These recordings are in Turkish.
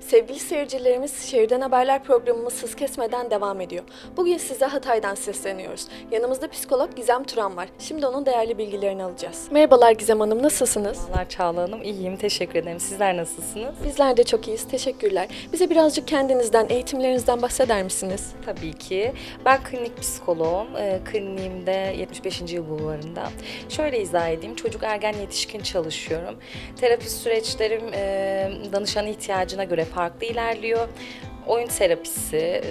seyircilerimiz, Şehirden Haberler programımız hız kesmeden devam ediyor. Bugün size Hatay'dan sesleniyoruz. Yanımızda psikolog Gizem Turan var. Şimdi onun değerli bilgilerini alacağız. Merhabalar Gizem Hanım, nasılsınız? Merhabalar Çağla Hanım. İyiyim. Teşekkür ederim. Sizler nasılsınız? Bizler de çok iyiyiz, teşekkürler. Bize birazcık kendinizden, eğitimlerinizden bahseder misiniz? Tabii ki. Ben klinik psikoloğum. Ee, kliniğimde 75. yıl bulvarında. Şöyle izah edeyim. Çocuk ergen yetişkin çalışıyorum. Terapi süreçlerim e, danışan ihtiyacına göre farklı ilerliyor. Oyun terapisi, e,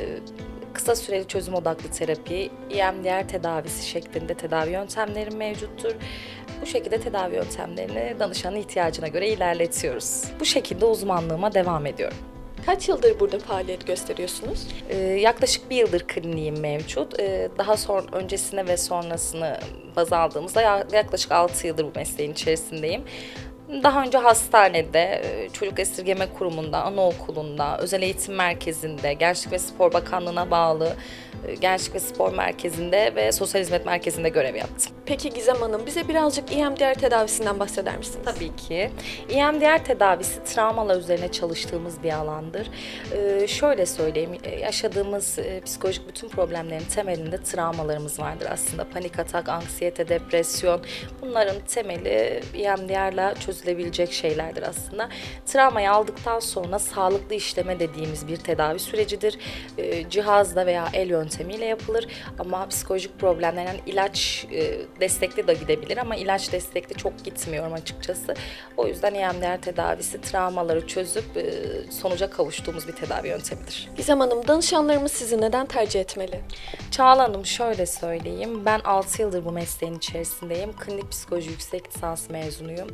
kısa süreli çözüm odaklı terapi, EMDR tedavisi şeklinde tedavi yöntemlerim mevcuttur. Bu şekilde tedavi yöntemlerini danışanın ihtiyacına göre ilerletiyoruz. Bu şekilde uzmanlığıma devam ediyorum. Kaç yıldır burada faaliyet gösteriyorsunuz? Ee, yaklaşık bir yıldır kliniğim mevcut. Ee, daha sonra öncesine ve sonrasını baz aldığımızda ya- yaklaşık 6 yıldır bu mesleğin içerisindeyim. Daha önce hastanede, e, çocuk esirgeme kurumunda, anaokulunda, özel eğitim merkezinde, Gençlik ve Spor Bakanlığı'na bağlı e, Gençlik ve Spor Merkezi'nde ve Sosyal Hizmet Merkezi'nde görev yaptım. Peki Gizem Hanım, bize birazcık EMDR tedavisinden bahseder misiniz? Tabii ki. EMDR tedavisi travmalar üzerine çalıştığımız bir alandır. Ee, şöyle söyleyeyim, e, yaşadığımız e, psikolojik bütün problemlerin temelinde travmalarımız vardır aslında. Panik atak, anksiyete, depresyon bunların temeli EMDR'la çözülebilecek şeylerdir aslında. Travmayı aldıktan sonra sağlıklı işleme dediğimiz bir tedavi sürecidir. Ee, cihazla veya el yöntemiyle yapılır ama psikolojik problemlerden ilaç e, destekli de gidebilir ama ilaç destekli çok gitmiyorum açıkçası. O yüzden EMDR tedavisi travmaları çözüp e, sonuca kavuştuğumuz bir tedavi yöntemidir. Gizem Hanım, danışanlarımız sizi neden tercih etmeli? Çağla Hanım şöyle söyleyeyim. Ben 6 yıldır bu mesleğin içerisindeyim. Klinik psikoloji yüksek lisans mezunuyum.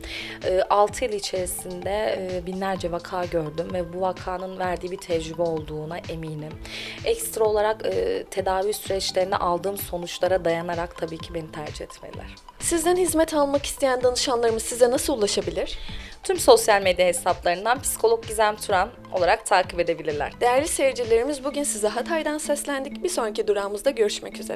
6 yıl içerisinde e, binlerce vaka gördüm ve bu vakanın verdiği bir tecrübe olduğuna eminim. Ekstra olarak e, tedavi süreçlerinde aldığım sonuçlara dayanarak tabii ki beni tercih etmeliler. Sizden hizmet almak isteyen danışanlarımız size nasıl ulaşabilir? Tüm sosyal medya hesaplarından psikolog Gizem Turan olarak takip edebilirler. Değerli seyircilerimiz bugün size Hatay'dan seslendik. Bir sonraki durağımızda görüşmek üzere.